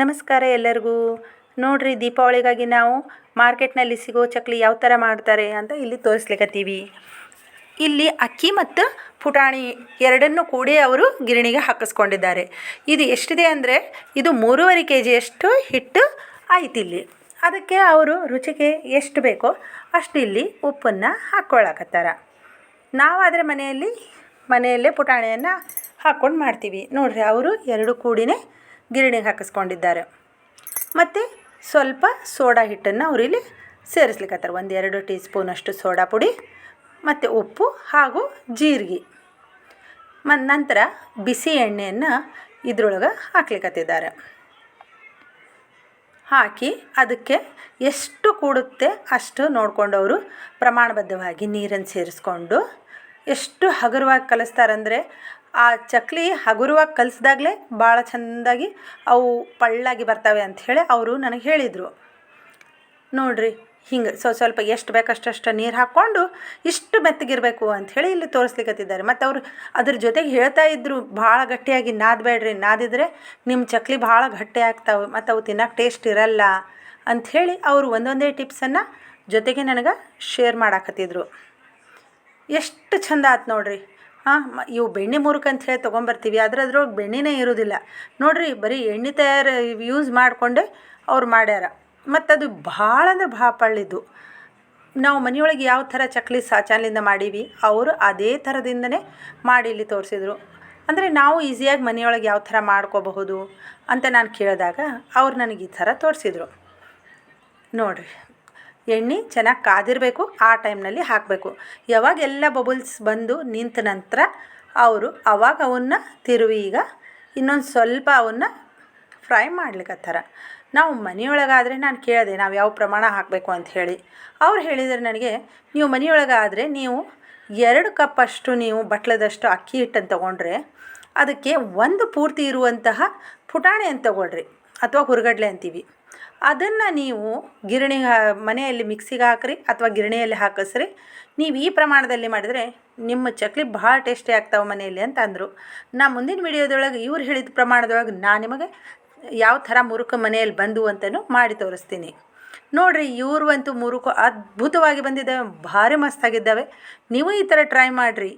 ನಮಸ್ಕಾರ ಎಲ್ಲರಿಗೂ. ನೋಡ್ರಿ, ದೀಪಾವಳಿಗಾಗಿ ನಾವು ಮಾರ್ಕೆಟ್ನಲ್ಲಿ ಸಿಗೋ ಚಕ್ಲಿ ಯಾವ ಥರ ಮಾಡ್ತಾರೆ ಅಂತ ಇಲ್ಲಿ ತೋರಿಸ್ಲಿಕ್ಕತ್ತೀವಿ ಇಲ್ಲಿ ಅಕ್ಕಿ ಮತ್ತು ಪುಟಾಣಿ ಎರಡನ್ನೂ ಕೂಡಿ ಅವರು ಗಿರಣಿಗೆ ಹಾಕಿಸ್ಕೊಂಡಿದ್ದಾರೆ. ಇದು ಎಷ್ಟಿದೆ ಅಂದರೆ, ಇದು ಮೂರುವರೆ ಕೆ ಜಿಯಷ್ಟು ಹಿಟ್ಟು ಆಯ್ತು ಇಲ್ಲಿ. ಅದಕ್ಕೆ ಅವರು ರುಚಿಗೆ ಎಷ್ಟು ಬೇಕೋ ಅಷ್ಟು ಇಲ್ಲಿ ಉಪ್ಪನ್ನು ಹಾಕ್ಕೊಳ್ಳಾಕತ್ತಾರ ನಾವಾದರೆ ಮನೆಯಲ್ಲಿ ಮನೆಯಲ್ಲೇ ಪುಟಾಣಿಯನ್ನು ಹಾಕ್ಕೊಂಡು ಮಾಡ್ತೀವಿ. ನೋಡಿರಿ, ಅವರು ಎರಡು ಕೂಡಿನೇ ಗಿರಣಿಗೆ ಹಾಕಿಸ್ಕೊಂಡಿದ್ದಾರೆ. ಮತ್ತು ಸ್ವಲ್ಪ ಸೋಡಾ ಹಿಟ್ಟನ್ನು ಅವರಿಲ್ಲಿ ಸೇರಿಸ್ಲಿಕ್ಕತ್ತಾರೆ ಒಂದು ಎರಡು ಟೀ ಸ್ಪೂನಷ್ಟು ಸೋಡಾ ಪುಡಿ, ಮತ್ತು ಉಪ್ಪು ಹಾಗೂ ಜೀರಿಗೆ. ಮ ನಂತರ ಬಿಸಿ ಎಣ್ಣೆಯನ್ನು ಇದ್ರೊಳಗೆ ಹಾಕ್ಲಿಕ್ಕತ್ತಿದ್ದಾರೆ ಹಾಕಿ ಅದಕ್ಕೆ ಎಷ್ಟು ಕೂಡುತ್ತೆ ಅಷ್ಟು ನೋಡಿಕೊಂಡು ಅವರು ಪ್ರಮಾಣಬದ್ಧವಾಗಿ ನೀರನ್ನು ಸೇರಿಸ್ಕೊಂಡು ಎಷ್ಟು ಹಗುರವಾಗಿ ಕಲಿಸ್ತಾರಂದರೆ ಆ ಚಕ್ಲಿ ಹಗುರವಾಗಿ ಕಲಿಸ್ದಾಗಲೇ ಭಾಳ ಚೆಂದಾಗಿ ಅವು ಪಳ್ಳಾಗಿ ಬರ್ತವೆ ಅಂಥೇಳಿ ಅವರು ನನಗೆ ಹೇಳಿದರು. ನೋಡಿರಿ, ಹಿಂಗೆ ಸೊ, ಸ್ವಲ್ಪ ಎಷ್ಟು ಬೇಕು ಅಷ್ಟಷ್ಟು ನೀರು ಹಾಕ್ಕೊಂಡು ಇಷ್ಟು ಮೆತ್ತಗಿರಬೇಕು ಅಂಥೇಳಿ ಇಲ್ಲಿ ತೋರಿಸ್ಲಿಕ್ಕತ್ತಿದ್ದಾರೆ ಮತ್ತು ಅವರು ಅದ್ರ ಜೊತೆಗೆ ಹೇಳ್ತಾ ಇದ್ದರು ಭಾಳ ಗಟ್ಟಿಯಾಗಿ ನಾದಬೇಡ್ರಿ, ನಾದಿದ್ರೆ ನಿಮ್ಮ ಚಕ್ಲಿ ಭಾಳ ಗಟ್ಟಿ ಆಗ್ತಾವೆ, ಮತ್ತು ಅವು ತಿನ್ನಕ್ಕೆ ಟೇಸ್ಟ್ ಇರಲ್ಲ ಅಂಥೇಳಿ ಅವರು ಒಂದೊಂದೇ ಟಿಪ್ಸನ್ನು ಜೊತೆಗೆ ನನಗೆ ಶೇರ್ ಮಾಡಾಕತ್ತಿದ್ರು. ಎಷ್ಟು ಚಂದ ಆಯ್ತು ನೋಡಿರಿ. ಇವು ಬೆಣ್ಣೆ ಮುರುಕ ಅಂತ ಹೇಳಿ ತೊಗೊಂಬರ್ತೀವಿ. ಆದರೆ ಅದ್ರೊಳಗೆ ಬೆಣ್ಣೆನೇ ಇರೋದಿಲ್ಲ. ನೋಡಿರಿ, ಬರೀ ಎಣ್ಣೆ ತಯಾರು ಯೂಸ್ ಮಾಡಿಕೊಂಡೆ ಅವ್ರು ಮಾಡ್ಯಾರ. ಮತ್ತು ಅದು ಭಾಳ ಅಂದ್ರೆ ಭಾಳ ಪಳ್ಳಿದ್ದು. ನಾವು ಮನೆಯೊಳಗೆ ಯಾವ ಥರ ಚಕ್ಲಿ ಸಾಚಾನ್ಲಿಂದ ಮಾಡೀವಿ, ಅವರು ಅದೇ ಥರದಿಂದನೇ ಮಾಡಿ ಇಲ್ಲಿ ತೋರಿಸಿದ್ರು. ಅಂದರೆ ನಾವು ಈಸಿಯಾಗಿ ಮನೆಯೊಳಗೆ ಯಾವ ಥರ ಮಾಡ್ಕೋಬಹುದು ಅಂತ ನಾನು ಕೇಳಿದಾಗ ಅವ್ರು ನನಗೆ ಈ ಥರ ತೋರಿಸಿದ್ರು. ನೋಡಿರಿ. ಎಣ್ಣೆ ಚೆನ್ನಾಗಿ ಕಾದಿರಬೇಕು, ಆ ಟೈಮ್ನಲ್ಲಿ ಹಾಕಬೇಕು. ಯಾವಾಗ ಎಲ್ಲ ಬಬಲ್ಸ್ ಬಂದು ನಿಂತ ನಂತರ ಅವರು ಅವಾಗ ಅವನ್ನ ತಿರುವಿ ಈಗ ಇನ್ನೊಂದು ಸ್ವಲ್ಪ ಅವನ್ನ ಫ್ರೈ ಮಾಡ್ಲಿಕ್ಕತ್ತಾರ ನಾವು ಮನೆಯೊಳಗಾದರೆ ನಾನು ಕೇಳಿದೆ, ನಾವು ಯಾವ ಪ್ರಮಾಣ ಹಾಕಬೇಕು ಅಂತ ಹೇಳಿ. ಅವ್ರು ಹೇಳಿದರೆ ನನಗೆ, ನೀವು ಮನೆಯೊಳಗಾದರೆ ನೀವು ಎರಡು ಕಪ್ ಅಷ್ಟು ನೀವು ಬಟ್ಲದಷ್ಟು ಅಕ್ಕಿ ಹಿಟ್ಟನ್ನು ತೊಗೊಂಡ್ರೆ ಅದಕ್ಕೆ ಒಂದು ಪೂರ್ತಿ ಇರುವಂತಹ ಪುಟಾಣಿಯನ್ನು ತೊಗೊಳ್ರಿ, ಅಥವಾ ಹುರಗಡಲೆ ಅಂತೀವಿ. ಅದನ್ನು ನೀವು ಗಿರಣಿ ಮನೆಯಲ್ಲಿ ಮಿಕ್ಸಿಗೆ ಹಾಕ್ರಿ ಅಥವಾ ಗಿರಣಿಯಲ್ಲಿ ಹಾಕಿಸ್ರಿ. ನೀವು ಈ ಪ್ರಮಾಣದಲ್ಲಿ ಮಾಡಿದರೆ ನಿಮ್ಮ ಚಕ್ಲಿ ಭಾಳ ಟೇಸ್ಟಿ ಆಗ್ತಾವೆ ಮನೆಯಲ್ಲಿ ಅಂತ ಅಂದರು. ನಾ ಮುಂದಿನ ವಿಡಿಯೋದೊಳಗೆ ಇವ್ರು ಹೇಳಿದ ಪ್ರಮಾಣದೊಳಗೆ ನಾನು ನಿಮಗೆ ಯಾವ ಥರ ಮುರುಕು ಮನೆಯಲ್ಲಿ ಬಂದು ಅಂತಲೂ ಮಾಡಿ ತೋರಿಸ್ತೀನಿ. ನೋಡಿರಿ, ಇವ್ರು ಮುರುಕು ಅದ್ಭುತವಾಗಿ ಬಂದಿದ್ದಾವೆ, ಭಾರಿ ಮಸ್ತಾಗಿದ್ದಾವೆ. ನೀವು ಈ ಥರ ಟ್ರೈ ಮಾಡಿರಿ.